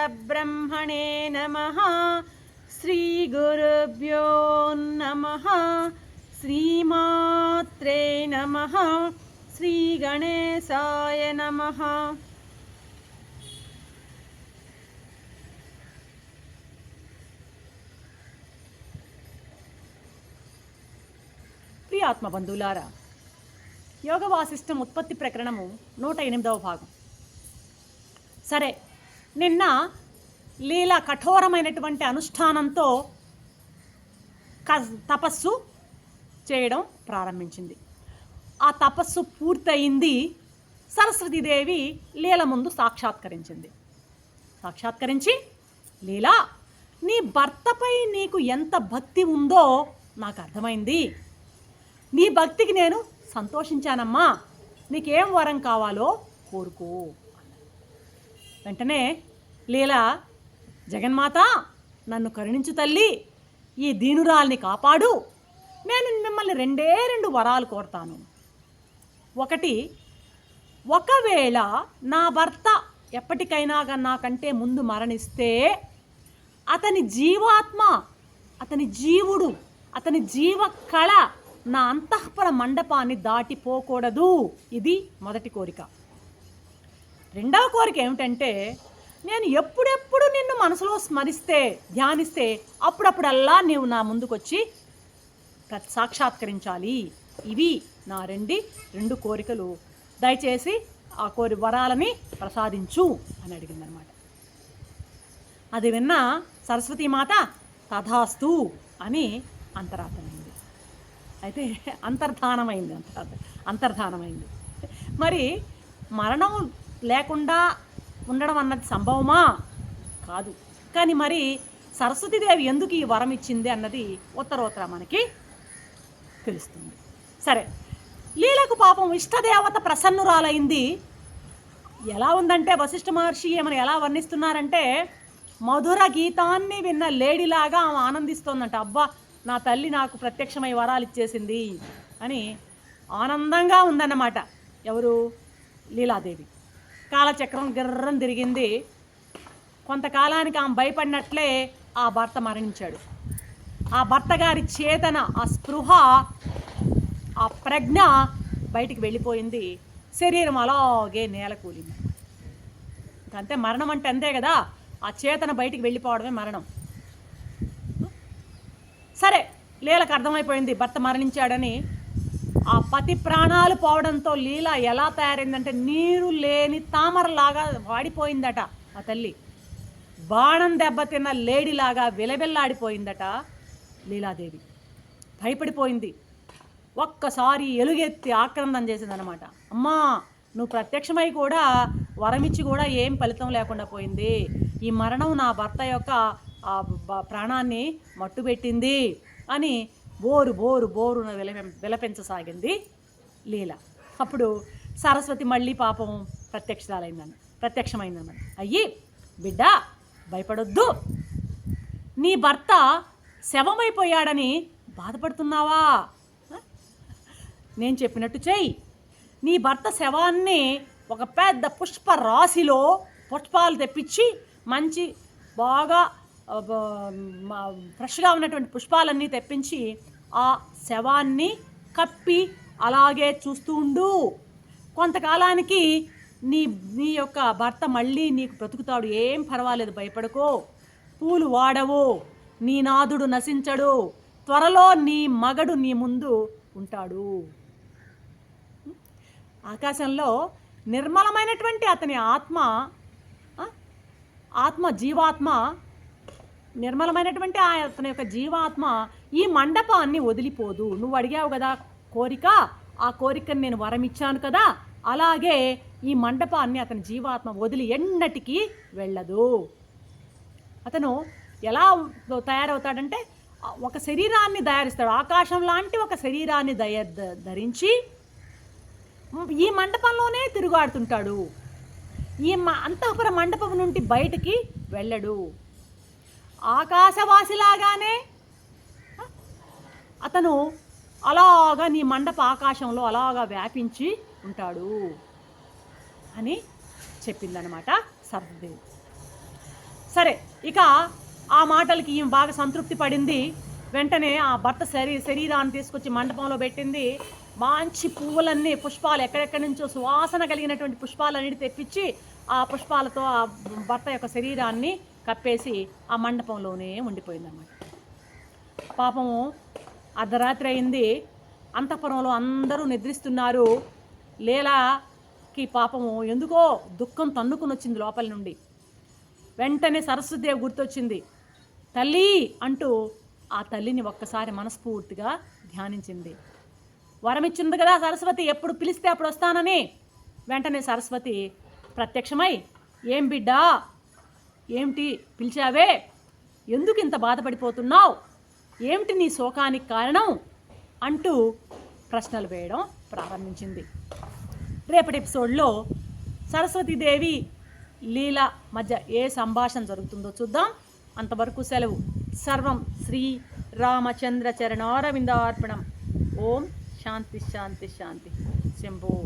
परब्रह्मणे नमः श्रीगुरुभ्यो नमः श्रीमात्रे नमः श्रीगणेशाय नमः ప్రియ ఆత్మ బంధువులారా యోగ వాసిష్టం ఉత్పత్తి ప్రకరణము నూట ఎనిమిదవ భాగం సరే నిన్న లీల కఠోరమైనటువంటి అనుష్ఠానంతో క- తపస్సు చేయడం ప్రారంభించింది. ఆ తపస్సు పూర్తయింది. సరస్వతీదేవి లీల ముందు సాక్షాత్కరించింది. సాక్షాత్కరించి లీలా నీ భర్తపై నీకు ఎంత భక్తి ఉందో నాకు అర్థమైంది. నీ భక్తికి నేను సంతోషించానమ్మా. నీకేం వరం కావాలో కోరుకో. వెంటనే లీలా జగన్మాత నన్ను కరుణించు తల్లి ఈ దీనురాల్ని కాపాడు. నేను మిమ్మల్ని రెండే రెండు వరాలు కోరుతాను. ఒకటి ఒకవేళ నా భర్త ఎప్పటికైనా గా నాకంటే ముందు మరణిస్తే అతని జీవాత్మ అతని జీవుడు అతని జీవ కళ నా అంతఃపుర మండపాన్ని దాటిపోకూడదు. ఇది మొదటి కోరిక. రెండవ కోరిక ఏమిటంటే నేను ఎప్పుడెప్పుడు నిన్ను మనసులో స్మరిస్తే ధ్యానిస్తే అప్పుడప్పుడల్లా నీవు నా ముందుకొచ్చి ప్ర- సాక్షాత్కరించాలి ఇవి నా రెండి రెండు కోరికలు. దయచేసి ఆ కోరి వరాలని ప్రసాదించు అని అడిగిందనమాట. అది విన్న సరస్వతీమాత తథాస్తు అని అంతరార్థమైంది. అయితే అంతర్ధానమైంది అంతరార్థ అంతర్ధానమైంది. మరి మరణం లేకుండా ఉండడం అన్నది సంభవమా? కాదు. కానీ మరి సరస్వతీదేవి ఎందుకు ఈ వరం ఇచ్చింది అన్నది ఉత్తరోత్తర మనకి తెలుస్తుంది. సరే లీలకు పాపం ఇష్టదేవత ప్రసన్నురాలైంది. ఎలా ఉందంటే వశిష్ఠ మహర్షి ఏమని ఎలా వర్ణిస్తున్నారంటే మధుర గీతాన్ని విన్న లేడీలాగా ఆమె ఆనందిస్తోందంట. అబ్బా నా తల్లి నాకు ప్రత్యక్షమై వరాలు ఇచ్చేసింది అని ఆనందంగా ఉందన్నమాట. ఎవరు? లీలాదేవి. కాలచక్రం గిర్రం తిరిగింది. కొంతకాలానికి ఆమె భయపడినట్లే ఆ భర్త మరణించాడు. ఆ భర్త గారి చేతన ఆ స్పృహ ఆ ప్రజ్ఞ బయటికి వెళ్ళిపోయింది. శరీరం అలాగే నేల కూలింది. అంతే మరణం అంటే అంతే కదా. ఆ చేతన బయటికి వెళ్ళిపోవడమే మరణం. సరే లీలకు అర్థమైపోయింది భర్త మరణించాడని. ఆ పతి ప్రాణాలు పోవడంతో లీల ఎలా తయారైందంటే నీరు లేని తామరలాగా వాడిపోయిందట ఆ తల్లి. బాణం దెబ్బతిన్న లేడీలాగా విలబెల్లాడిపోయిందట లీలాదేవి. భయపడిపోయింది. ఒక్కసారి ఎలుగెత్తి ఆక్రందం చేసిందనమాట అమ్మా నువ్వు ప్రత్యక్షమై కూడా వరమిచ్చి కూడా ఏం ఫలితం లేకుండా పోయింది? ఈ మరణం నా భర్త యొక్క ఆ ప్రాణాన్ని మట్టుబెట్టింది అని బోరు బోరు బోరున విలపెం విలపించసాగింది లీల. అప్పుడు సరస్వతి మళ్ళీ పాపం ప్రత్యక్షాలైందని ప్రత్యక్షమైందన్నమాట అయ్యి బిడ్డ భయపడొద్దు. నీ భర్త శవమైపోయాడని బాధపడుతున్నావా? నేను చెప్పినట్టు చెయ్యి. నీ భర్త శవాన్ని ఒక పెద్ద పుష్ప రాశిలో పుష్పాలు తెప్పించి మంచి బాగా ఫ్రెష్గా ఉన్నటువంటి పుష్పాలన్నీ తెప్పించి ఆ శవాన్ని కప్పి అలాగే చూస్తూ ఉండు. కొంతకాలానికి నీ నీ యొక్క భర్త మళ్ళీ నీకు బ్రతుకుతాడు. ఏం పర్వాలేదు భయపడకో. పూలు వాడవు నీ నాదుడు నశించడు. త్వరలో నీ మగడు నీ ముందు ఉంటాడు. ఆకాశంలో నిర్మలమైనటువంటి అతని ఆత్మ ఆత్మ జీవాత్మ నిర్మలమైనటువంటి ఆ అతని యొక్క జీవాత్మ ఈ మండపాన్ని వదిలిపోదు. నువ్వు అడిగావు కదా కోరిక ఆ కోరికను నేను వరం ఇచ్చాను కదా. అలాగే ఈ మండపాన్ని అతని జీవాత్మ వదిలి ఎన్నటికీ వెళ్ళదు. అతను ఎలా తయారవుతాడంటే ఒక శరీరాన్ని తయారిస్తాడు. ఆకాశం లాంటి ఒక శరీరాన్ని దయ ద- ధరించి ఈ మండపంలోనే తిరుగాడుతుంటాడు. ఈ మ అంతఃపుర మండపం నుండి బయటికి వెళ్ళడు. ఆకాశవాసిలాగానే. అతను అలాగా నీ మండప ఆకాశంలో అలాగా వ్యాపించి ఉంటాడు అని చెప్పిందనమాట సరస్వదేవి సరే ఇక ఆ మాటలకి ఈమె బాగా సంతృప్తి పడింది. వెంటనే ఆ భర్త శరీ శరీరాన్ని తీసుకొచ్చి మండపంలో పెట్టింది. మంచి పువ్వులన్నీ పుష్పాలు ఎక్కడెక్కడి నుంచో సువాసన కలిగినటువంటి పుష్పాలన్నిటి తెప్పించి ఆ పుష్పాలతో ఆ భర్త యొక్క శరీరాన్ని కప్పేసి ఆ మండపంలోనే ఉండిపోయిందన్నమాట. పాపము అర్ధరాత్రి అయింది. అంతఃపురంలో అందరూ నిద్రిస్తున్నారు. లీలాకి పాపము ఎందుకో దుఃఖం తన్నుకుని వచ్చింది లోపల నుండి. వెంటనే సరస్వతిదేవి గుర్తొచ్చింది. తల్లి అంటూ ఆ తల్లిని ఒక్కసారి మనస్ఫూర్తిగా ధ్యానించింది. వరమిచ్చింది కదా సరస్వతి ఎప్పుడు పిలిస్తే అప్పుడు వస్తానని. వెంటనే సరస్వతి ప్రత్యక్షమై ఏం బిడ్డా ఏమిటి పిలిచావే? ఎందుకు ఇంత బాధపడిపోతున్నావు? ఏమిటి నీ శోకానికి కారణం? అంటూ ప్రశ్నలు వేయడం ప్రారంభించింది. రేపటి ఎపిసోడ్లో సరస్వతీదేవి లీల మధ్య ఏ సంభాషణ జరుగుతుందో చూద్దాం. అంతవరకు సెలవు. సర్వం శ్రీ రామచంద్ర చరణారవిందార్పణం. ఓం శాంతి శాంతి శాంతి. శంభో.